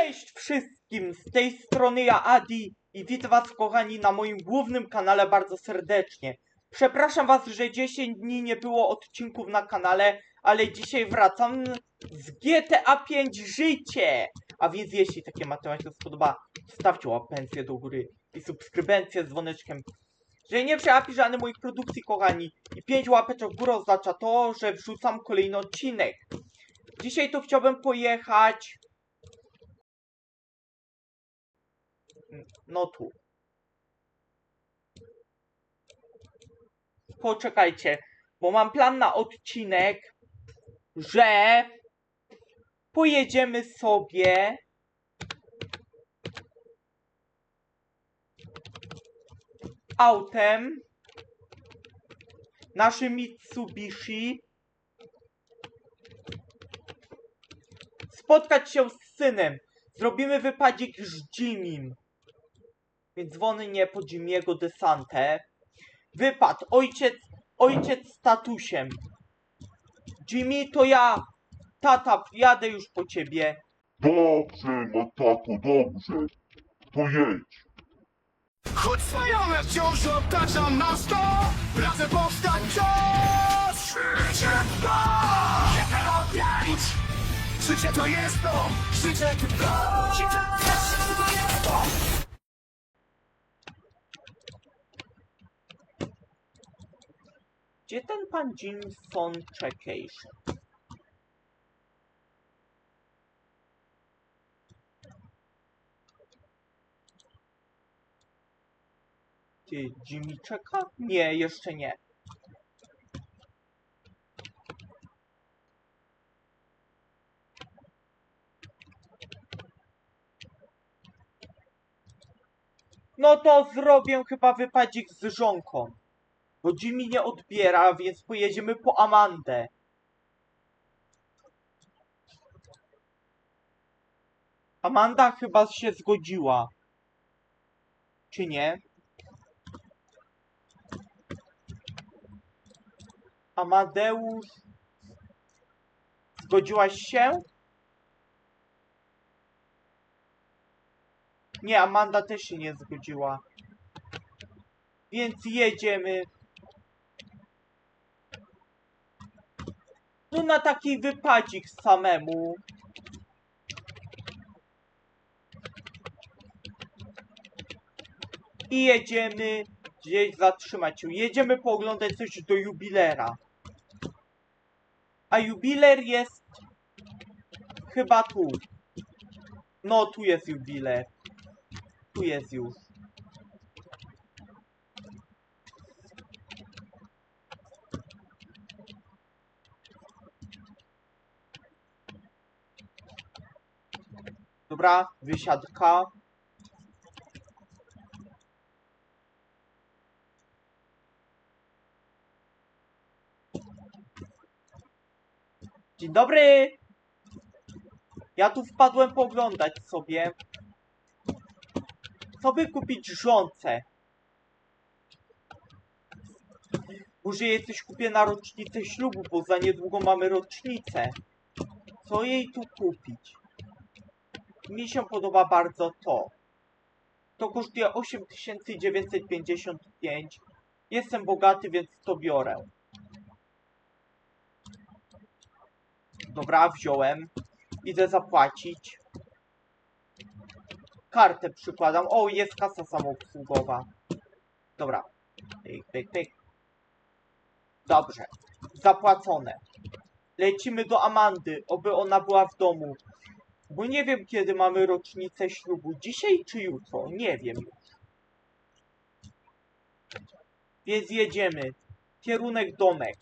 Cześć wszystkim, z tej strony ja Adi i witam was kochani na moim głównym kanale bardzo serdecznie. Przepraszam was, że 10 dni nie było odcinków na kanale, ale dzisiaj wracam z GTA 5 Życie! A więc jeśli takie materiał się spodoba, stawcie łapencję do góry i subskrybencję z dzwoneczkiem. Że nie przegapi żadnej moich produkcji kochani i 5 łapeczek w górę oznacza to, że wrzucam kolejny odcinek. Dzisiaj to chciałbym pojechać No tu. Poczekajcie, bo mam plan na odcinek, że pojedziemy sobie autem naszym Mitsubishi spotkać się z synem. Zrobimy wypadzik z Jimim. Więc dzwony nie po Jimiego desantę. Wypad, ojciec, ojciec z tatusiem. Jimmy, to ja. Tata, jadę już po ciebie. Dobrze, Matato, dobrze. To jedź. Choć wspaniale wciąż obtaczam nas to Razem powstań wciąż Życie to GTA 5 Życie to jest to Życie to Życie to jest to Gdzie ten pan Jimson Czekejszy? Ty, Jimmy czeka? Nie, jeszcze nie. No to zrobię chyba wypadzik z żonką. Bo Jimmy nie odbiera, więc pojedziemy po Amandę. Amanda chyba się zgodziła. Czy nie? Amadeusz. Zgodziłaś się? Nie, Amanda też się nie zgodziła. Więc jedziemy. No na taki wypadzik samemu. I jedziemy gdzieś zatrzymać się. Jedziemy pooglądać coś do jubilera. A jubiler jest chyba tu. No, tu jest jubiler. Tu jest już. Dobra, wysiadka. Dzień dobry! Ja tu wpadłem poglądać sobie. Co by kupić żonce? Może jej coś kupię na rocznicę ślubu, bo za niedługo mamy rocznicę. Co jej tu kupić? Mi się podoba bardzo to. To kosztuje 8955. Jestem bogaty, więc to biorę. Dobra, wziąłem. Idę zapłacić. Kartę przykładam. O, jest kasa samoobsługowa. Dobra. Pyk, pyk, pyk. Dobrze. Zapłacone. Lecimy do Amandy, oby ona była w domu. Bo nie wiem, kiedy mamy rocznicę ślubu. Dzisiaj czy jutro? Nie wiem. Więc jedziemy. Kierunek domek.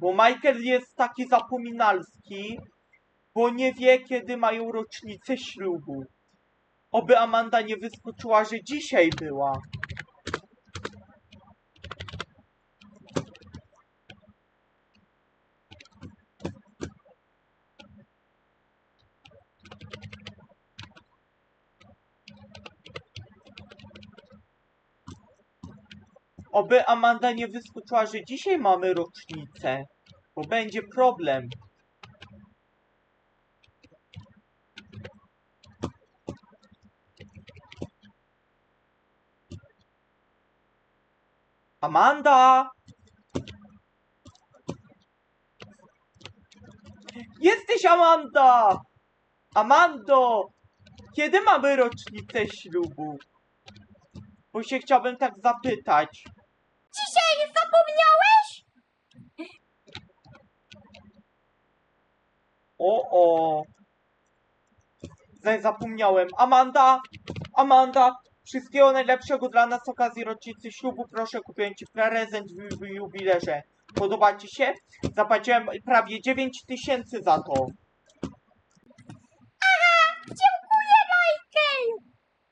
Bo Michael jest taki zapominalski, bo nie wie, kiedy mają rocznicę ślubu. Oby Amanda nie wyskoczyła, że dzisiaj była. Oby Amanda nie wyskoczyła, że dzisiaj mamy rocznicę. Bo będzie problem. Amanda! Jesteś Amanda! Amando! Kiedy mamy rocznicę ślubu? Bo się chciałbym tak zapytać. Dzisiaj zapomniałeś? O, o. Zapomniałem. Amanda! Amanda! Wszystkiego najlepszego dla nas z okazji rocznicy ślubu. Proszę, kupiłem ci prezent w, w jubilerze. Podoba ci się? Zapłaciłem prawie 9 tysięcy za to. Dziękuję, Michael!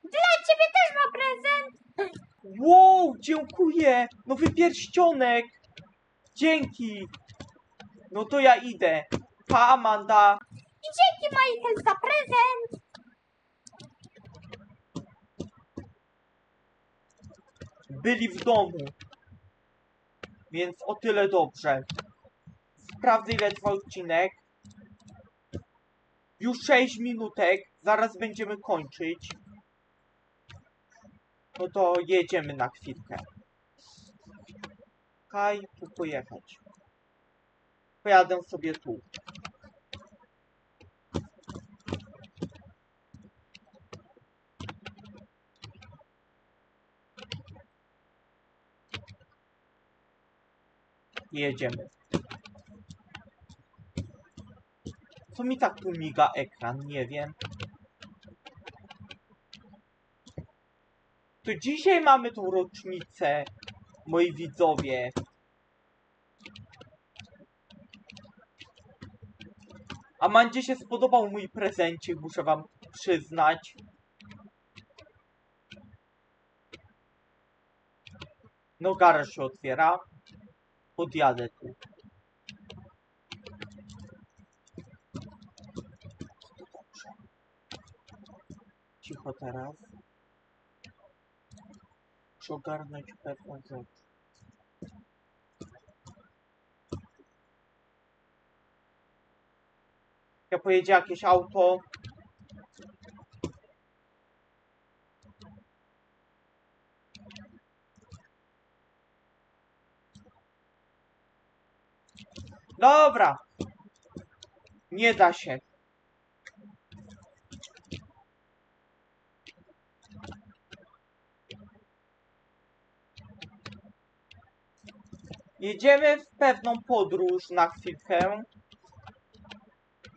Dla ciebie też ma prezent! Wow, dziękuję! Nowy pierścionek! Dzięki! No to ja idę. Pa, Amanda! I dzięki, Michael, za prezent! byli w domu. Więc o tyle dobrze. Sprawdzę ile trwa odcinek. Już 6 minutek. Zaraz będziemy kończyć. No to jedziemy na chwilkę. Kaj, tu pojechać. Pojadę sobie tu. Jedziemy. Co mi tak tu miga ekran? Nie wiem. To dzisiaj mamy tą rocznicę, moi widzowie. Amandzie się spodobał mój prezencik, muszę wam przyznać. No garaż się otwiera. Podjadę tu. Cicho teraz. Ogarnąć pewną rzecz. Jak pojedzie jakieś auto. Dobra. Nie da się. Jedziemy w pewną podróż na chwilkę.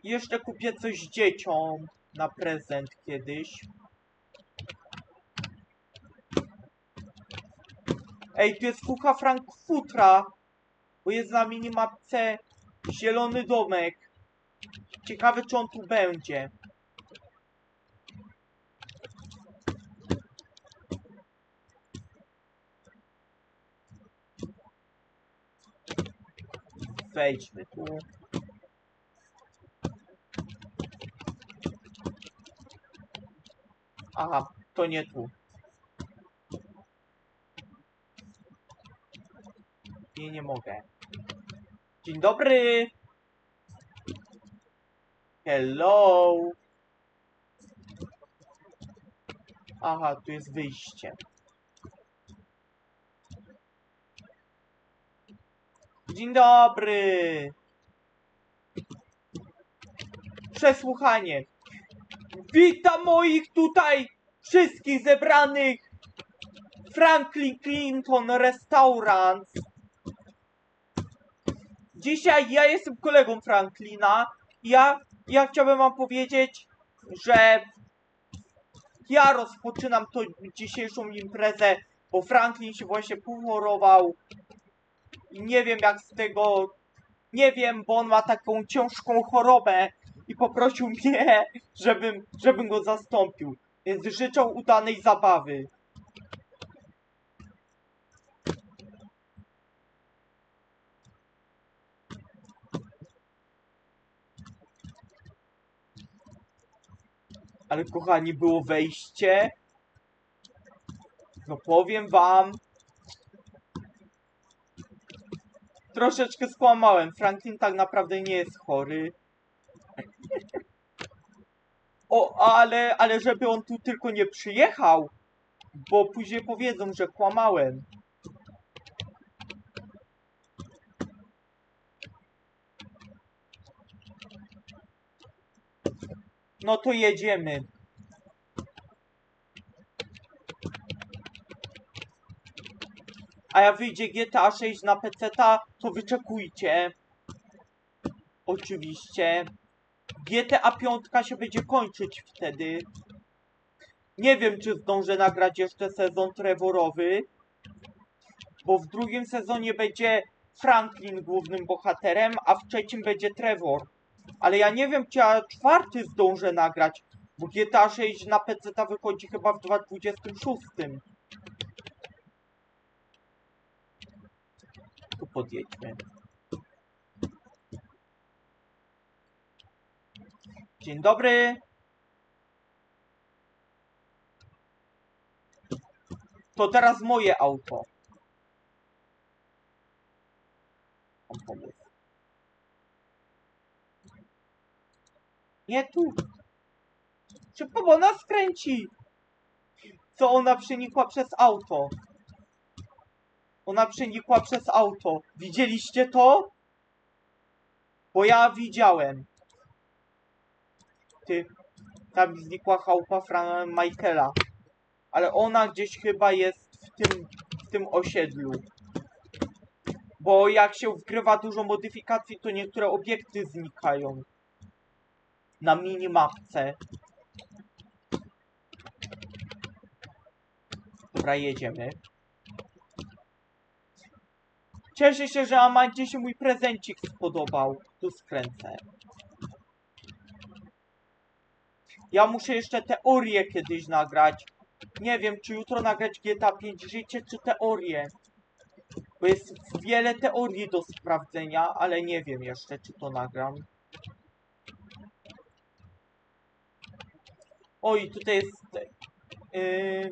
Jeszcze kupię coś dzieciom na prezent kiedyś. Ej, tu jest kucha Frankfurtra. Bo jest na minimapce zielony domek. Ciekawe, czy on tu będzie. Wejdźmy tu. Aha, to nie tu. Nie, nie mogę. Dzień dobry! Hello! Aha, tu jest wyjście. Dzień dobry! Przesłuchanie. Witam moich tutaj wszystkich zebranych Franklin Clinton Restaurant. Dzisiaj ja jestem kolegą Franklina. Ja, ja chciałbym wam powiedzieć, że ja rozpoczynam tą dzisiejszą imprezę, bo Franklin się właśnie pochorował. I nie wiem jak z tego... Nie wiem, bo on ma taką ciężką chorobę i poprosił mnie, żebym, żebym go zastąpił. Więc życzę udanej zabawy. Ale kochani, było wejście. No powiem wam. Troszeczkę skłamałem. Franklin tak naprawdę nie jest chory. O, ale, ale żeby on tu tylko nie przyjechał, bo później powiedzą, że kłamałem. No to jedziemy. A jak wyjdzie GTA 6 na PC, to wyczekujcie. Oczywiście. GTA 5 się będzie kończyć wtedy. Nie wiem, czy zdążę nagrać jeszcze sezon Trevorowy. Bo w drugim sezonie będzie Franklin głównym bohaterem, a w trzecim będzie Trevor. Ale ja nie wiem, czy ja czwarty zdążę nagrać. Bo GTA 6 na PC wychodzi chyba w 2026. Tu podjedźmy. Dzień dobry. To teraz moje auto. Nie tu. Szybko, bo ona skręci. Co ona przenikła przez auto? Ona przenikła przez auto. Widzieliście to? Bo ja widziałem. Ty, tam znikła chałupa Fran Michaela. Ale ona gdzieś chyba jest w tym, w tym osiedlu. Bo jak się wgrywa dużo modyfikacji, to niektóre obiekty znikają. Na minimapce. Dobra, jedziemy. Cieszę się, że Amandzie się mój prezencik spodobał. Tu skręcę. Ja muszę jeszcze teorię kiedyś nagrać. Nie wiem, czy jutro nagrać GTA 5 życie, czy teorię. Bo jest wiele teorii do sprawdzenia, ale nie wiem jeszcze, czy to nagram. Oj, tutaj jest... Yy,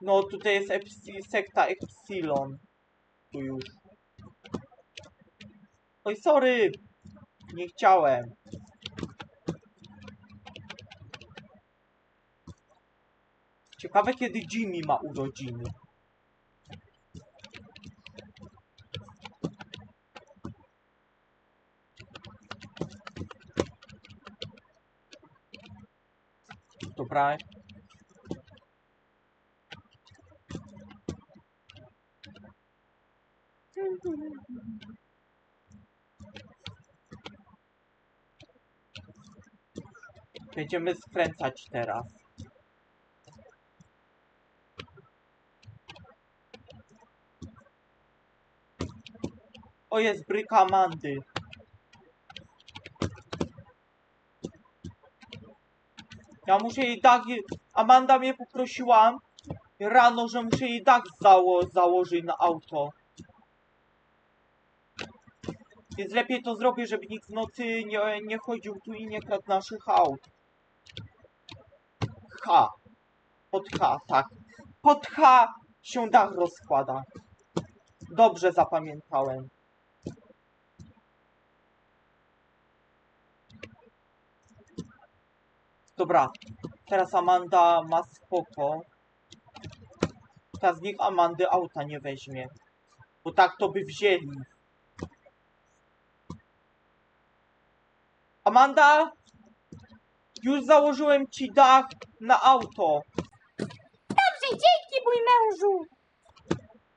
no, tutaj jest Epsi sekta Epsilon. Tu już. Oj, sorry! Nie chciałem. Ciekawe, kiedy Jimmy ma urodziny. Dobra. Będziemy skręcać teraz. O, jest bryka Amandy. Ja muszę jej dach... Amanda mnie poprosiła rano, że muszę jej dach zało założyć na auto. Więc lepiej to zrobię, żeby nikt w nocy nie, nie chodził tu i nie kradł naszych aut. Pod H, tak. Pod H się dach rozkłada. Dobrze zapamiętałem. Dobra, teraz Amanda ma spoko. Teraz niech Amandy auta nie weźmie. Bo tak to by wzięli. Amanda! Już założyłem ci dach na auto. Dobrze, dzięki mój mężu.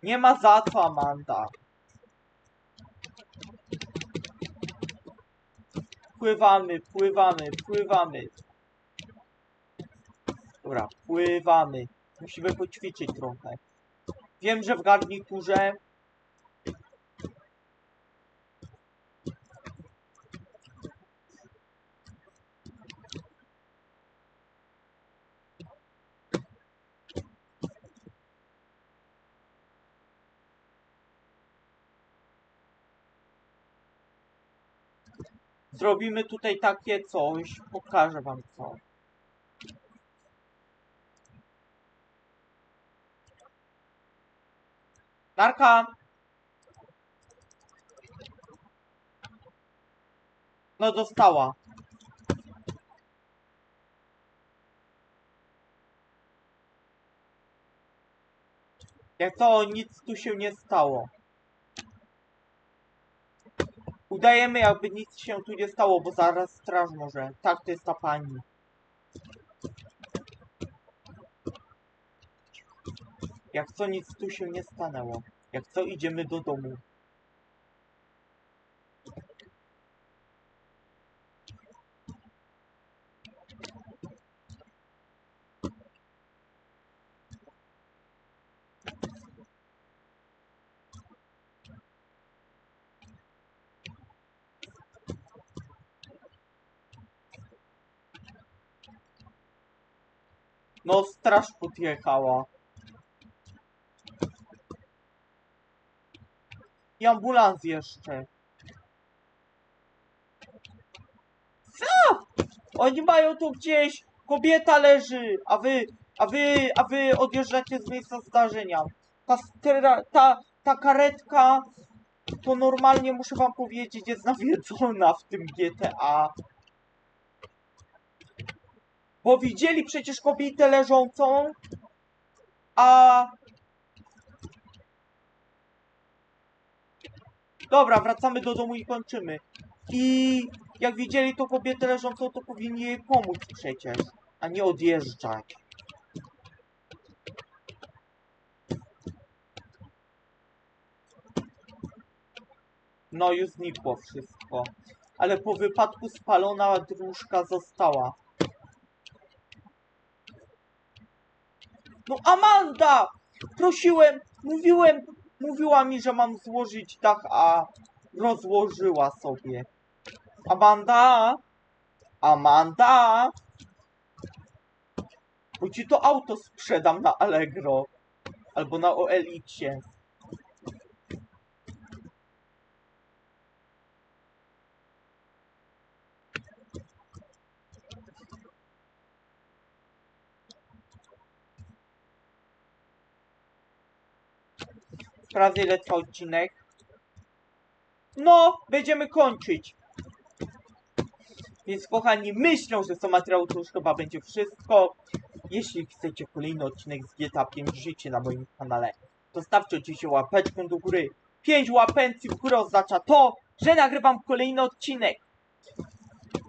Nie ma za co, Amanda. Pływamy, pływamy, pływamy. Dobra, pływamy. Musimy poćwiczyć trochę. Wiem, że w garniturze zrobimy tutaj takie coś. Pokażę wam co. Narka! No dostała. Jak to nic tu się nie stało. Udajemy jakby nic się tu nie stało, bo zaraz straż może. Tak, to jest ta pani. Jak co nic tu się nie stanęło. Jak co idziemy do domu. No, straż podjechała. I ambulans jeszcze. Co? Oni mają tu gdzieś. Kobieta leży, a wy, a wy, a wy odjeżdżacie z miejsca zdarzenia. Ta, stera, ta, ta karetka to normalnie muszę wam powiedzieć jest nawiedzona w tym GTA. Bo widzieli przecież kobietę leżącą, a... Dobra, wracamy do domu i kończymy. I jak widzieli tą kobietę leżącą, to powinni jej pomóc przecież, a nie odjeżdżać. No już znikło wszystko. Ale po wypadku spalona dróżka została. No Amanda! Prosiłem, mówiłem, mówiła mi, że mam złożyć dach, a rozłożyła sobie. Amanda! Amanda! Bo ci to auto sprzedam na Allegro. Albo na OLX-ie. Sprawdzę ile trwa odcinek. No, będziemy kończyć. Więc kochani, myślą, że co materiał to już chyba będzie wszystko. Jeśli chcecie kolejny odcinek z GTA 5 Życie na moim kanale, to stawcie oczywiście łapeczkę do góry. 5 łapencji w górę oznacza to, że nagrywam kolejny odcinek.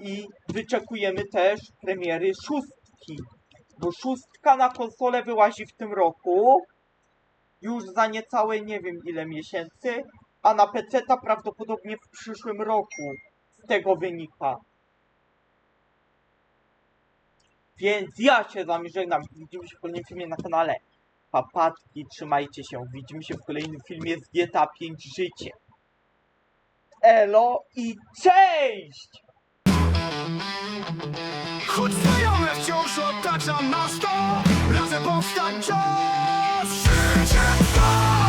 I wyczekujemy też premiery szóstki. Bo szóstka na konsolę wyłazi w tym roku już za niecałe nie wiem ile miesięcy, a na PC ta prawdopodobnie w przyszłym roku z tego wynika. Więc ja się z wami żegnam. Widzimy się w kolejnym filmie na kanale. Papatki, trzymajcie się. Widzimy się w kolejnym filmie z GTA 5 Życie. Elo i cześć! Choć znajome wciąż otaczam nas to Razem powstań czas God.